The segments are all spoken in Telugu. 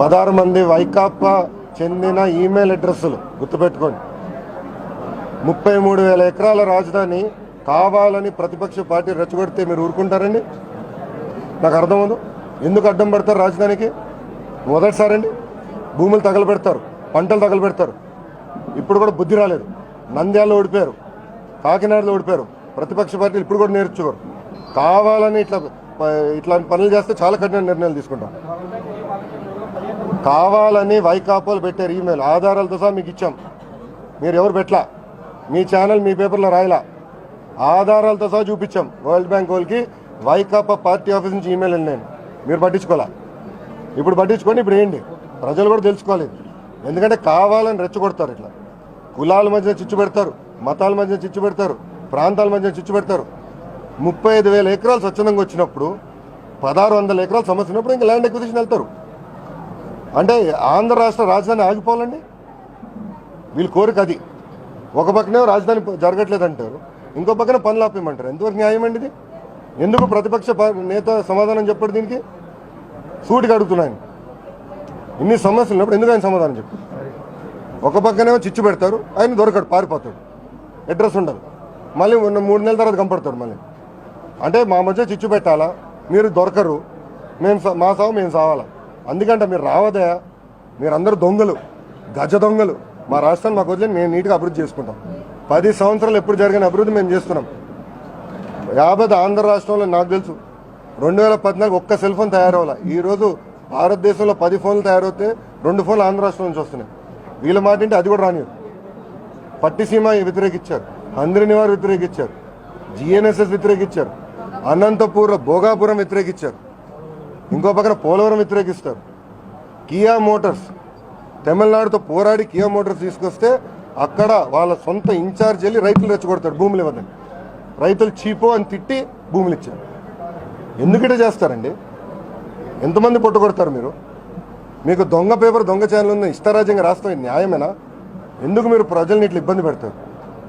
పదహారు మంది వైకాపా చెందిన ఈమెయిల్ అడ్రస్సులు గుర్తుపెట్టుకోండి. ముప్పై మూడు వేల ఎకరాల రాజధాని కావాలని ప్రతిపక్ష పార్టీ రెచ్చగొడితే మీరు ఊరుకుంటారండి? నాకు అర్థమవుదు ఎందుకు అడ్డం పడతారు రాజధానికి? మొదటిసారండి భూములు తగలబెడతారు పంటలు తగలబెడతారు. ఇప్పుడు కూడా బుద్ధి రాలేదు. నంద్యాలలో ఓడిపోయారు కాకినాడలో ఓడిపోయారు. ప్రతిపక్ష పార్టీలు ఇప్పుడు కూడా నేర్చుకోరు. కావాలని ఇట్లా ఇట్లాంటి పనులు చేస్తే చాలా కఠిన నిర్ణయాలు తీసుకుంటాం. కావాలని వైకాపోలు పెట్టారు ఈమెయిల్. ఆధారాలతో సహా మీకు ఇచ్చాం. మీరు ఎవరు పెట్టలా? మీ ఛానల్ మీ పేపర్లో రాయలా? ఆధారాలతో సహా చూపించాం. వరల్డ్ బ్యాంక్ వాళ్ళకి వైకాపా పార్టీ ఆఫీస్ నుంచి ఈమెయిల్ నేను. మీరు పట్టించుకోవాలా ఇప్పుడు పట్టించుకొని ఇప్పుడు ఏంటి ప్రజలు కూడా తెలుసుకోవాలి ఎందుకంటే కావాలని రెచ్చగొడతారు ఇట్లా. కులాల మధ్య చిచ్చు పెడతారు మతాల మధ్య చిచ్చు పెడతారు ప్రాంతాల మధ్య చిచ్చు పెడతారు. ముప్పై ఐదు వేల ఎకరాలు స్వచ్ఛందంగా వచ్చినప్పుడు పదహారు వందల ఎకరాలు సమస్య ఉన్నప్పుడు ఇంకా ల్యాండ్ ఎక్విజిషన్ వెళ్తారు. అంటే ఆంధ్ర రాష్ట్ర రాజధాని ఆగిపోవాలండి? వీళ్ళ కోరిక అది. ఒక పక్కనే రాజధాని జరగట్లేదు అంటారు ఇంకో పక్కన పనులు ఆపేయమంటారు. ఎంతవరకు న్యాయం అండి ఇది? ఎందుకు ప్రతిపక్ష నేత సమాధానం చెప్పాడు దీనికి? సూటికి అడుగుతున్నాను ఇన్ని సమస్యలు ఉన్నప్పుడు ఎందుకు ఆయన సమాధానం చెప్పు ఒక పక్కనేమో చిచ్చు పెడతారు ఆయన దొరకడు పారిపోతాడు. అడ్రస్ ఉండదు. మళ్ళీ మూడు నెలల తర్వాత కంపడతాడు మళ్ళీ. అంటే మా మధ్య చిచ్చు పెట్టాలా? మీరు దొరకరు. మేము మా సావు మేము సావాలా? అందుకంటే మీరు రావదే మీరందరూ దొంగలు. గజ దొంగలు. మా రాష్ట్రాన్ని మాకు వదిలి మేము నీట్గా అభివృద్ధి చేసుకుంటాం. పది సంవత్సరాలు ఎప్పుడు జరిగిన అభివృద్ధి మేము చేస్తున్నాం యాభై ఆంధ్ర రాష్ట్రంలో నాకు తెలుసు. రెండు వేల పద్నాలుగు ఒక్క సెల్ ఫోన్ తయారవ్వాల. ఈ రోజు భారతదేశంలో పది ఫోన్లు తయారవుతే రెండు ఫోన్లు ఆంధ్ర రాష్ట్రం నుంచి వస్తున్నాయి. వీళ్ళ మాట ఏంటి అది కూడా రానివ్వరు పట్టిసీమ వ్యతిరేకించారు అందరిని వారు వ్యతిరేకించారు జిఎన్ఎస్ఎస్ వ్యతిరేకించారు అనంతపూర్ భోగాపురం వ్యతిరేకించారు ఇంకో పక్కన పోలవరం వ్యతిరేకిస్తారు. Kia motors. తమిళనాడుతో పోరాడి కియా మోటార్స్ తీసుకొస్తే అక్కడ వాళ్ళ సొంత ఇన్ఛార్జ్ వెళ్ళి రైతులు రెచ్చగొడతారు భూములు ఇవ్వదని రైతులు చీపో అని తిట్టి భూములు ఇచ్చారు. ఎందుకంటే చేస్తారండి? ఎంతమంది పొట్టుకొడతారు మీరు? మీకు దొంగ పేపర్ దొంగ ఛానల్ ఉన్న ఇష్టరాజ్యంగా రాస్తాం న్యాయమేనా? ఎందుకు మీరు ప్రజల్ని ఇట్లా ఇబ్బంది పెడతారు?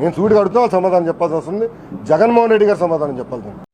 నేను సూటిగా అడుగుతున్నా సమాధానం చెప్పాల్సి వస్తుంది జగన్మోహన్ రెడ్డి గారు సమాధానం చెప్పాల్సింది.